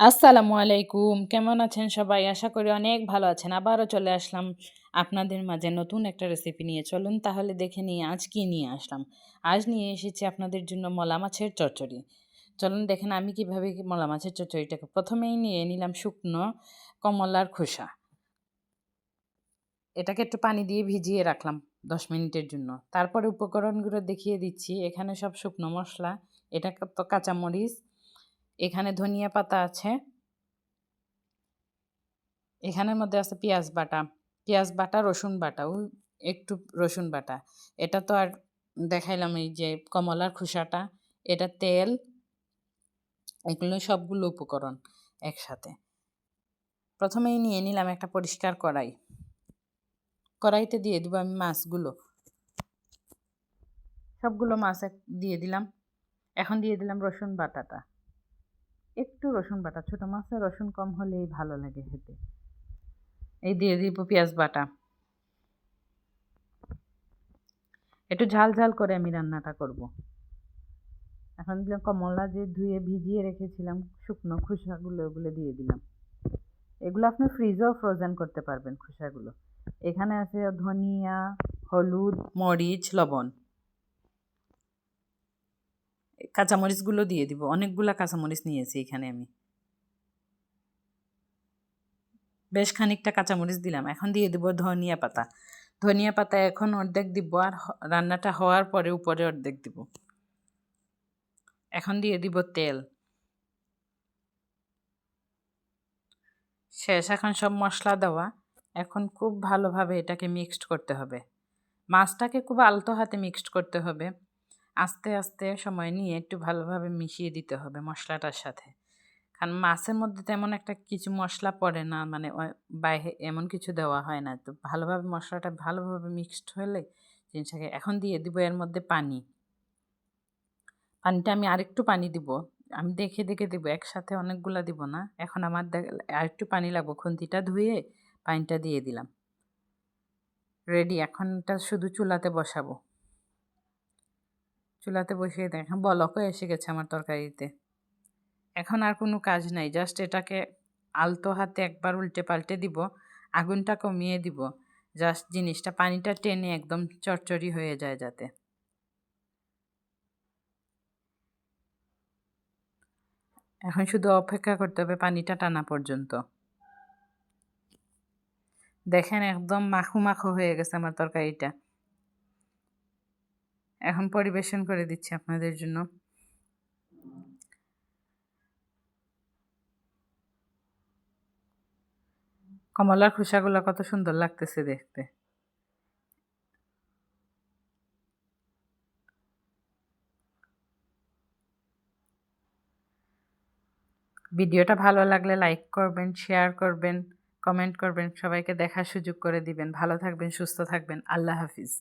আসসালামু আলাইকুম। কেমন আছেন সবাই? আশা করি অনেক ভালো আছেন। আবারও চলে আসলাম আপনাদের মাঝে নতুন একটা রেসিপি নিয়ে। চলুন তাহলে দেখে নিয়ে আজ কি নিয়ে আসলাম। আজ নিয়ে এসেছি আপনাদের জন্য মলা মাছের চচ্চড়ি। চলুন দেখেন আমি কীভাবে মলা মাছের চচ্চড়িটাকে প্রথমেই নিয়ে নিলাম শুকনো কমলার খোসা। এটাকে একটু পানি দিয়ে ভিজিয়ে রাখলাম দশ মিনিটের জন্য। তারপরে উপকরণগুলো দেখিয়ে দিচ্ছি। এখানে সব শুকনো মশলা এটা তো কাঁচামরিচ এখানে ধনিয়া পাতা আছে। এখানের মধ্যে আছে পেঁয়াজ বাটা। পেঁয়াজ বাটা, রসুন বাটা। একটু রসুন বাটা। এটা তো আর দেখাইলাম এই যে কমলার খোসাটা। এটা তেল, এগুলো সবগুলো উপকরণ একসাথে। প্রথমেই নিয়ে নিলাম একটা পরিষ্কার কড়াই। কড়াইতে দিয়ে দেবো আমি মাছগুলো। সবগুলো মাছ দিয়ে দিলাম। এখন দিয়ে দিলাম রসুন বাটাটা। একটু রসুন বাটা, ছোটো মাছের রসুন কম হলেই ভালো লাগে খেতে। এই দিয়ে দিব পেঁয়াজ বাটা। একটু ঝাল ঝাল করে আমি রান্নাটা করব। এখন দিলাম কমলা যে ধুয়ে ভিজিয়ে রেখেছিলাম, শুকনো খোসাগুলো, ওগুলো দিয়ে দিলাম। এগুলো আপনি ফ্রিজেও ফ্রোজেন করতে পারবেন খোসাগুলো। এখানে আছে ধনিয়া, হলুদ, মরিচ, লবণ। কাঁচামরিচগুলো দিয়ে দিব। অনেকগুলো কাঁচামরিচ নিয়েছি এখানে আমি। বেশ খানিকটা কাঁচামরিচ দিলাম। এখন দিয়ে দিব ধনিয়া পাতা। ধনিয়া পাতা এখন অর্ধেক দিব আর রান্নাটা হওয়ার পরে উপরে অর্ধেক দিব। এখন দিয়ে দিব তেল। শেষ, এখন সব মশলা দেওয়া। এখন খুব ভালোভাবে এটাকে মিক্সড করতে হবে। মাছটাকে খুব আলতো হাতে মিক্সড করতে হবে। আস্তে আস্তে সময় নিয়ে একটু ভালোভাবে মিশিয়ে দিতে হবে মশলাটার সাথে। কারণ মাছের মধ্যে তেমন একটা কিছু মশলা পড়ে না মানে বাইরে এমন কিছু দেওয়া হয় না। তো ভালোভাবে মশলাটা ভালোভাবে মিক্সড হলে জিনিসটাকে এখন দিয়ে দিব এর মধ্যে পানি। পানিটা আমি আরেকটু পানি দিব। আমি দেখে দেখে দেবো, একসাথে অনেকগুলো দিব না। এখন আমার আরেকটু পানি লাগবো, খুন্তিটা ধুয়ে পানিটা দিয়ে দিলাম। রেডি এখন এটা শুধু চুলাতে বসাবো। চুলাতে বসিয়ে দেখেন বলকও এসে গেছে আমার তরকারিতে। এখন আর কোনো কাজ নাই জাস্ট এটাকে আলতো হাতে একবার উল্টে পাল্টে দিব, আগুনটা কমিয়ে দিব। জাস্ট জিনিসটা, পানিটা টেনে একদম চরচরি হয়ে যায় যাতে। এখন শুধু অপেক্ষা করতে হবে পানিটা টানা পর্যন্ত। দেখেন একদম মাখু মাখু হয়ে গেছে আমার তরকারিটা। এখন পরিবেশন করে দিচ্ছি আপনাদের জন্য। কমলার খোসাগুলো কত সুন্দর লাগতেছে দেখতে। ভিডিওটা ভালো লাগলে লাইক করবেন, শেয়ার করবেন, কমেন্ট করবেন, সবাইকে দেখার সুযোগ করে দিবেন। ভালো থাকবেন, সুস্থ থাকবেন। আল্লাহ হাফিজ।